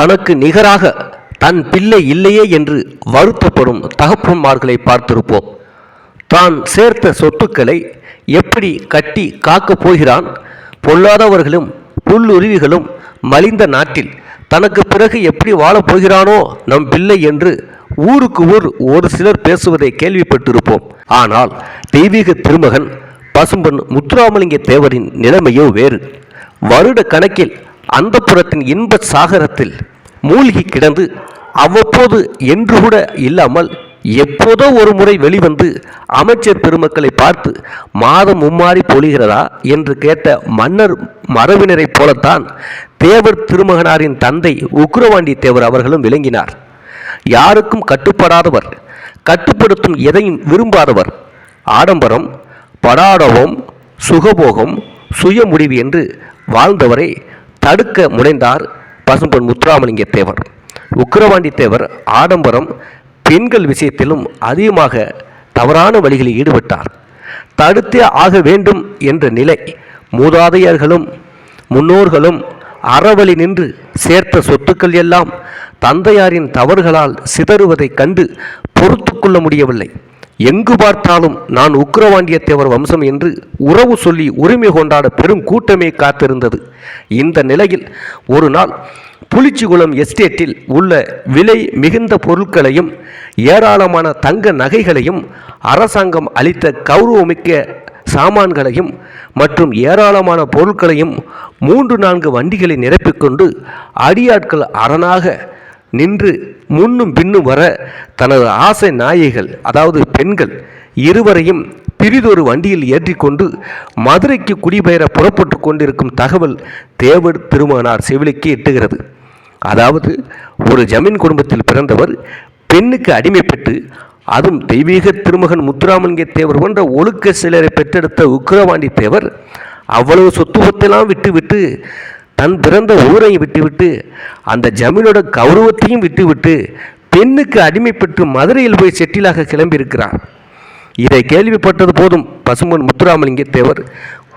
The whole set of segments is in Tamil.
தனக்கு நிகராக தன் பிள்ளை இல்லையே என்று வருத்தப்படும் தகப்பன்மார்களை பார்த்திருப்போம். தான் சேர்த்த சொத்துக்களை எப்படி கட்டி காக்கப் போகிறான்? பொல்லாதவர்களும் புல்லுருவிகளும் மலிந்த நாட்டில் தனக்கு பிறகு எப்படி வாழப் போகிறானோ நம் பிள்ளை என்று ஊருக்கு ஊர் ஒரு சிலர் பேசுவதை கேள்விப்பட்டிருப்போம். ஆனால் தெய்வீக திருமகன் பசும்பன் முத்துராமலிங்க தேவரின் நிலைமையோ வேறு. வருட கணக்கில் அந்தப்புறத்தின் இன்ப சாகரத்தில் மூழ்கி கிடந்து அவ்வப்போது என்று கூட இல்லாமல் எப்போதோ ஒரு முறை வெளிவந்து அமைச்சர் பெருமக்களை பார்த்து மாதம் மும்மாறி பொழிகிறதா? என்று கேட்ட மன்னர் மரபினரைப் போலத்தான் தேவர் திருமகனாரின் தந்தை உக்ரவாண்டி தேவர் அவர்களும் விளங்கினார். யாருக்கும் கட்டுப்படாதவர் கட்டுப்படுத்தும் எதையும் விரும்பாதவர். ஆடம்பரம் படாடவம் சுகபோகம் சுய முடிவு என்று வாழ்ந்தவரை தடுக்க முனைந்தார் பசும்பொன் முத்துராமலிங்க தேவர். உக்கிரவாண்டி தேவர் ஆடம்பரம் பெண்கள் விஷயத்திலும் அதிகமாக தவறான வழிகளில் ஈடுபட்டார். தடுத்தே ஆக வேண்டும் என்ற நிலை மூதாதையர்களும் முன்னோர்களும் அறவழி நின்று சேர்த்த சொத்துக்கள் எல்லாம் தந்தையாரின் தவறுகளால் சிதறுவதைக் கண்டு பொறுத்து கொள்ள முடியவில்லை. எங்கு பார்த்தாலும் நான் உக்கிரவாண்டியத்தேவர் வம்சம் என்று உறவு சொல்லி உரிமை கொண்டாட பெரும் கூட்டமே காத்திருந்தது. இந்த நிலையில் ஒரு நாள் புளிச்சிகுளம் எஸ்டேட்டில் உள்ள விலை மிகுந்த பொருட்களையும் ஏராளமான தங்க நகைகளையும் அரசாங்கம் அளித்த கௌரவமிக்க சாமான்களையும் மற்றும் ஏராளமான பொருட்களையும் மூன்று நான்கு வண்டிகளை நிரப்பிக்கொண்டு அடியாட்கள் அரணாக நின்று முன்னும் பின்னும் வர தனது ஆசை நாயைகள் அதாவது பெண்கள் இருவரையும் பிரிதொரு வண்டியில் ஏற்றிக்கொண்டு மதுரைக்கு குடிபெயர புறப்பட்டு கொண்டிருக்கும் தகவல் தேவர் திருமகனார் செவிலிக்கு எட்டுகிறது. அதாவது ஒரு ஜமீன் குடும்பத்தில் பிறந்தவர் பெண்ணுக்கு அடிமைப்பட்டு அதுவும் தெய்வீக திருமகன் முத்துராமலிங்க தேவர் போன்ற ஒழுக்க சிலரை பெற்றெடுத்த உக்கிரவாண்டி தேவர் அவ்வளவு சொத்துவத்தெல்லாம் விட்டுவிட்டு தன் பிறந்த ஊரையும் விட்டுவிட்டு அந்த ஜமீனோட கௌரவத்தையும் விட்டுவிட்டு பெண்ணுக்கு அடிமைப்பட்டு மதுரையில் போய் செட்டிலாக கிளம்பியிருக்கிறார். இதை கேள்விப்பட்டது போதும் பசும்பன் முத்துராமலிங்க தேவர்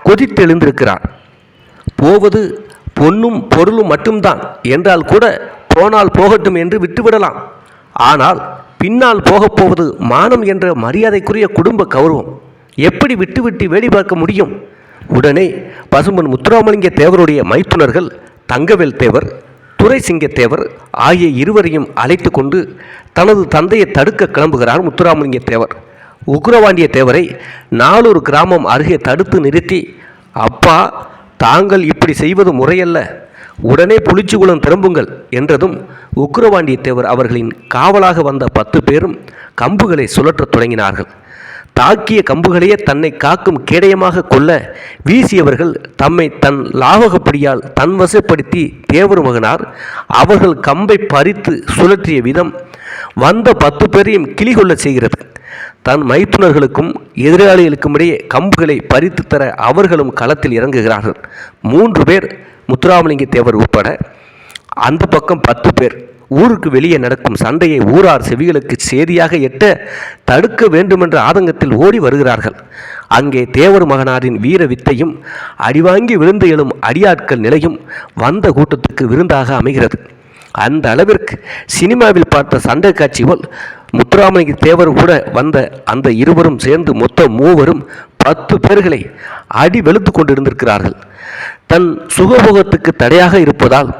கொதித்தெழுந்திருக்கிறார். போவது பொன்னும் பொருளும் மட்டும்தான். என்றால் கூட போனால் போகட்டும் என்று விட்டுவிடலாம். ஆனால் பின்னால் போகப் போவது மானம் என்ற மரியாதைக்குரிய குடும்ப கௌரவம். எப்படி விட்டுவிட்டு வேடி பார்க்க முடியும்? உடனே பசும்பன் முத்துராமலிங்க தேவருடைய மைத்துனர்கள் தங்கவேல் தேவர் துரைசிங்கத்தேவர் ஆகிய இருவரையும் அழைத்து கொண்டு தனது தந்தையை தடுக்க கிளம்புகிறார் முத்துராமலிங்க தேவர். உக்ரவாண்டிய தேவரை நாலூர் கிராமம் அருகே தடுத்து நிறுத்தி அப்பா தாங்கள் இப்படி செய்வது முறையல்ல. உடனே புலிச்சிகுளம் திரும்புங்கள் என்றதும் உக்ரவாண்டியத்தேவர் தேவர் அவர்களின் காவலாக வந்த பத்து பேரும் கம்புகளை சுழற்றத் தொடங்கினார்கள். தாக்கிய கம்புகளையே தன்னை காக்கும் கேடயமாக கொள்ள வீசியவர்கள் தம்மை தன் லாவகப்படியால் தன் வசப்படுத்தி தேவர் மகனார் அவர்கள் கம்பை பறித்து சுழற்றிய விதம் வந்த பத்து பேரையும் கிளிகொள்ள செய்கிறது. தன் மைத்துனர்களுக்கும் எதிராளிகளுக்கும் இடையே கம்புகளை பறித்து தர அவர்களும் களத்தில் இறங்குகிறார்கள். மூன்று பேர் முத்துராமலிங்க தேவர் உட்பட அந்த பக்கம் பத்து பேர் ஊருக்கு வெளியே நடக்கும் சண்டையை ஊரார் செவிகளுக்கு சேதியாக எட்ட தடுக்க வேண்டுமென்ற ஆதங்கத்தில் ஓடி வருகிறார்கள். அங்கே தேவர் மகனாரின் வீர வித்தையும் அடிவாங்கி விழுந்து எழும் அடியாட்கள் நிலையும் வந்த கூட்டத்துக்கு விருந்தாக அமைகிறது. அந்த அளவிற்கு சினிமாவில் பார்த்த சண்டை காட்சி போல் முத்துராமலிங்க தேவர் கூட வந்த அந்த இருவரும் சேர்ந்து மொத்தம் மூவரும் பத்து பேர்களை அடி வெளுத்து கொண்டிருந்திருக்கிறார்கள். தன் சுகபோகத்துக்கு தடையாக இருப்பதால்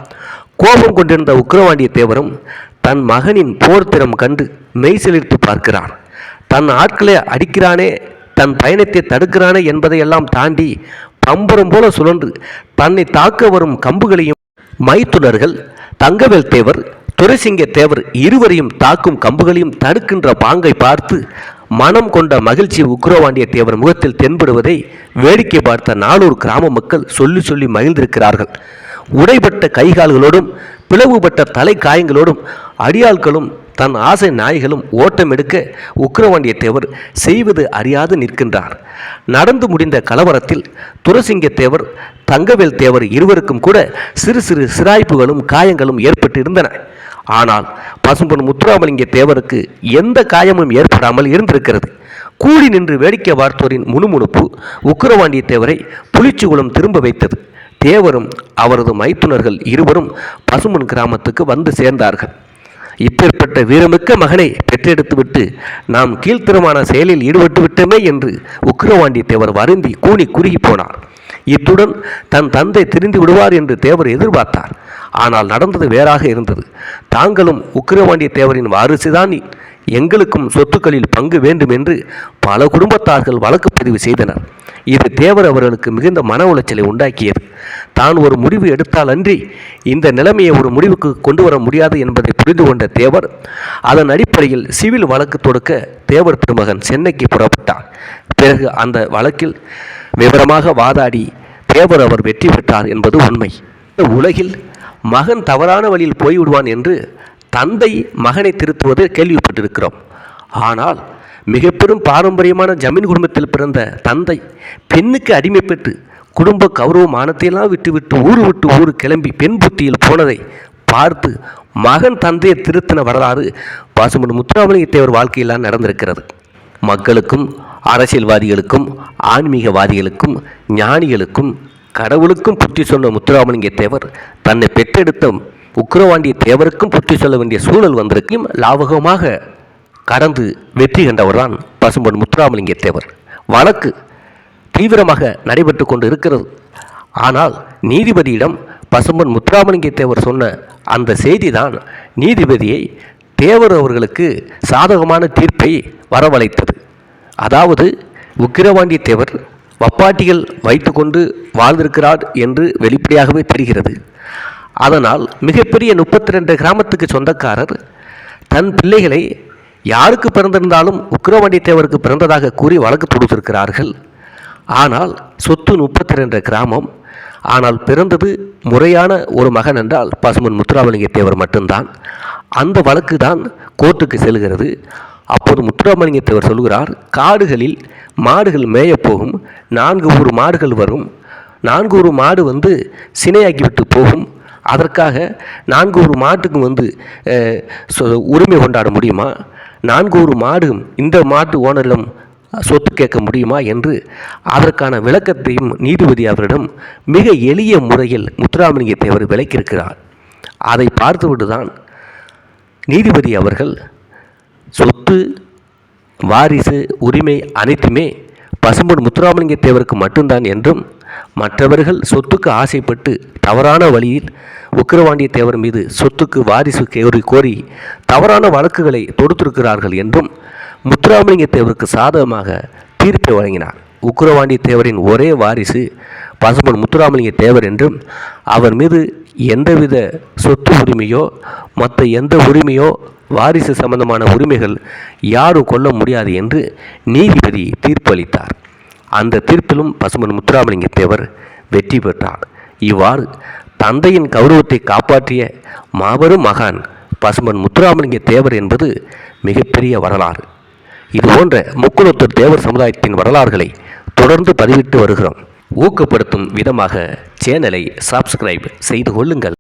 கோபம் கொண்டிருந்த உக்கிரவாண்டிய தேவரும் தன் மகனின் போர் திறம் கண்டு மெய்சிலிர்த்து பார்க்கிறார். தன் ஆட்களை அடிக்கிறானே தன் பயணத்தை தடுக்கிறானே என்பதையெல்லாம் தாண்டி பம்பரம் போல சுழன்று தன்னை தாக்க வரும் கம்புகளையும் மைத்துனர்கள் தங்கவேல் தேவர் துரைசிங்க தேவர் இருவரையும் தாக்கும் கம்புகளையும் தடுக்கின்ற பாங்கை பார்த்து மனம் கொண்ட மகிழ்ச்சி உக்ரவாண்டிய தேவர் முகத்தில் தென்படுவதை வேடிக்கை பார்த்த நானூறு கிராம மக்கள் சொல்லி சொல்லி மகிழ்ந்திருக்கிறார்கள். உடைபட்ட கைகால்களோடும் பிளவுபட்ட தலை காயங்களோடும் அடியாள்களும் தன் ஆசை நாய்களும் ஓட்டம் எடுக்க உக்கிரவாண்டியத்தேவர் செய்வது அறியாது நிற்கின்றார். நடந்து முடிந்த கலவரத்தில் துரசிங்கத்தேவர் தங்கவேல் தேவர் இருவருக்கும் கூட சிறு சிறு சிராய்ப்புகளும் காயங்களும் ஏற்பட்டு இருந்தன ஆனால் பசும்பொன் முத்துராமலிங்க தேவருக்கு எந்த காயமும் ஏற்படாமல் இருந்திருக்கிறது. கூடி நின்று வேடிக்கை பார்த்தோரின் முணுமுணுப்பு உக்கிரவாண்டிய தேவரை புளிச்சுகுளம் திரும்ப வைத்தது. தேவரும் அவரது மைத்துனர்கள் இருவரும் பசும்பொன் கிராமத்துக்கு வந்து சேர்ந்தார்கள். இப்பேற்பட்ட வீரமிக்க மகனை பெற்றெடுத்துவிட்டு நாம் கீழ்த்தரமான செயலில் ஈடுபட்டு விட்டோமே என்று உக்கிரவாண்டி தேவர் வருந்தி கூனி குறுகி போனார். இத்துடன் தன் தந்தை திரிந்து விடுவார் என்று தேவர் எதிர்பார்த்தார். ஆனால் நடந்தது வேறாக இருந்தது. தாங்களும் உக்கிரவாண்டிய தேவரின் வாரிசுதான் எங்களுக்கும் சொத்துக்களில் பங்கு வேண்டும் என்று பல குடும்பத்தார்கள் வழக்கு பதிவு செய்தனர். இது தேவர் அவர்களுக்கு மிகுந்த மன உளைச்சலை உண்டாக்கியது. தான் ஒரு முடிவு எடுத்தால் அன்றி இந்த நிலைமையை ஒரு முடிவுக்கு கொண்டு வர முடியாது என்பதை புரிந்து கொண்ட தேவர் அதன் அடிப்படையில் சிவில் வழக்கு தொடுக்க தேவர் திருமகன் சென்னைக்கு புறப்பட்டார். பிறகு அந்த வழக்கில் விவரமாக வாதாடி தேவர் அவர் வெற்றி பெற்றார் என்பது உண்மை. இந்த உலகில் மகன் தவறான வழியில் போய்விடுவான் என்று தந்தை மகனை திருத்துவது கேள்விப்பட்டிருக்கிறோம். ஆனால் மிக பெரும் பாரம்பரியமான ஜமீன் குடும்பத்தில் பிறந்த தந்தை பெண்ணுக்கு அடிமைப்பட்டு குடும்ப கௌரவ மானத்தையெல்லாம் விட்டுவிட்டு ஊர் விட்டு ஊர் கிளம்பி பெண் புத்தியில் போனதை பார்த்து மகன் தந்தையை திருத்தின வரலாறு பாசுமன் முத்துராமலிங்க தேவர் வாழ்க்கையெல்லாம் நடந்திருக்கிறது. மக்களுக்கும் அரசியல்வாதிகளுக்கும் ஆன்மீகவாதிகளுக்கும் ஞானிகளுக்கும் கடவுளுக்கும் புத்தி சொன்ன முத்துராமலிங்க தேவர் தன்னை பெற்றெடுத்த உக்கிரவாண்டிய தேவருக்கும் புத்தி சொல்ல வேண்டிய சூழல் வந்திருக்கும் லாவகமாக கடந்து வெற்றி கண்டவர்தான் பசும்பொன் முத்துராமலிங்க தேவர் வழக்கு தீவிரமாக நடைபெற்று கொண்டு இருக்கிறது ஆனால் நீதிபதியிடம் பசும்பொன் முத்துராமலிங்க தேவர் சொன்ன அந்த செய்திதான் நீதிபதியை தேவர் அவர்களுக்கு சாதகமான தீர்ப்பை வரவழைத்தது. அதாவது உக்கிரவாண்டி தேவர் வப்பாட்டிகள் வைத்துக்கொண்டு வாழ்ந்திருக்கிறார் என்று வெளிப்படையாகவே தெரிகிறது. அதனால் மிகப்பெரிய முப்பத்தி ரெண்டு கிராமத்துக்கு சொந்தக்காரர் தன் பிள்ளைகளை யாருக்கு பிறந்திருந்தாலும் உக்கிரவாண்டி தேவருக்கு பிறந்ததாக கூறி வழக்கு தொடுத்திருக்கிறார்கள். ஆனால் சொத்து முப்பத்தி ரெண்டு கிராமம். ஆனால் பிறந்தது முறையான ஒரு மகன் என்றால் பசுமன் முத்துராமலிங்கத்தேவர் மட்டும்தான். அந்த வழக்கு தான் கோர்ட்டுக்கு செல்கிறது. அப்போது முத்துராமலிங்கத்தேவர் சொல்கிறார் காடுகளில் மாடுகள் மேயப்போகும் நான்கு ஒரு மாடுகள் வரும். நான்கு ஒரு மாடு வந்து சினையாக்கிவிட்டு போகும். அதற்காக நான்கு ஒரு மாட்டுக்கும் வந்து சொ- உரிமை கொண்டாட முடியுமா? நான்கு ஒரு மாடு இந்த மாட்டு ஓனரிடம் சொத்து கேட்க முடியுமா என்று அதற்கான விளக்கத்தையும் நீதிபதி அவரிடம் மிக எளிய முறையில் முத்துராமலிங்க தேவர் விளக்கியிருக்கிறார். அதை பார்த்துவிட்டு தான் நீதிபதி அவர்கள் சொத்து வாரிசு உரிமை அனைத்துமே பசும்பொன் முத்துராமலிங்க தேவருக்கு மட்டும்தான் என்றும் மற்றவர்கள் சொத்துக்கு ஆசைப்பட்டு தவறான வழியில் உக்கிரவாண்டிய தேவர் மீது சொத்துக்கு வாரிசு கோரி கோரி தவறான வழக்குகளை தொடுத்திருக்கிறார்கள் என்றும் முத்துராமலிங்க தேவருக்கு சாதகமாக தீர்ப்பை வழங்கினார். உக்கிரவாண்டிய தேவரின் ஒரே வாரிசு பசுமன் முத்துராமலிங்க தேவர் என்றும் அவர் மீது எந்தவித சொத்து உரிமையோ மற்ற எந்த உரிமையோ வாரிசு சம்பந்தமான உரிமைகள் யாரும் கொள்ள முடியாது என்று நீதிபதி தீர்ப்பளித்தார். அந்த தீர்ப்பிலும் பசுமன் முத்துராமலிங்க தேவர் வெற்றி பெற்றார். இவ்வாறு தந்தையின் கௌரவத்தை காப்பாற்றிய மாபெரும் மகான் பசுமன் முத்துராமலிங்க தேவர் என்பது மிகப்பெரிய வரலாறு. இது போன்ற முக்குலத்தூர் தேவர் சமுதாயத்தின் வரலாறுகளை தொடர்ந்து பதிவிட்டு வருகிறோம். ஊக்கப்படுத்தும் விதமாக சேனலை சப்ஸ்கிரைப் செய்து கொள்ளுங்கள்.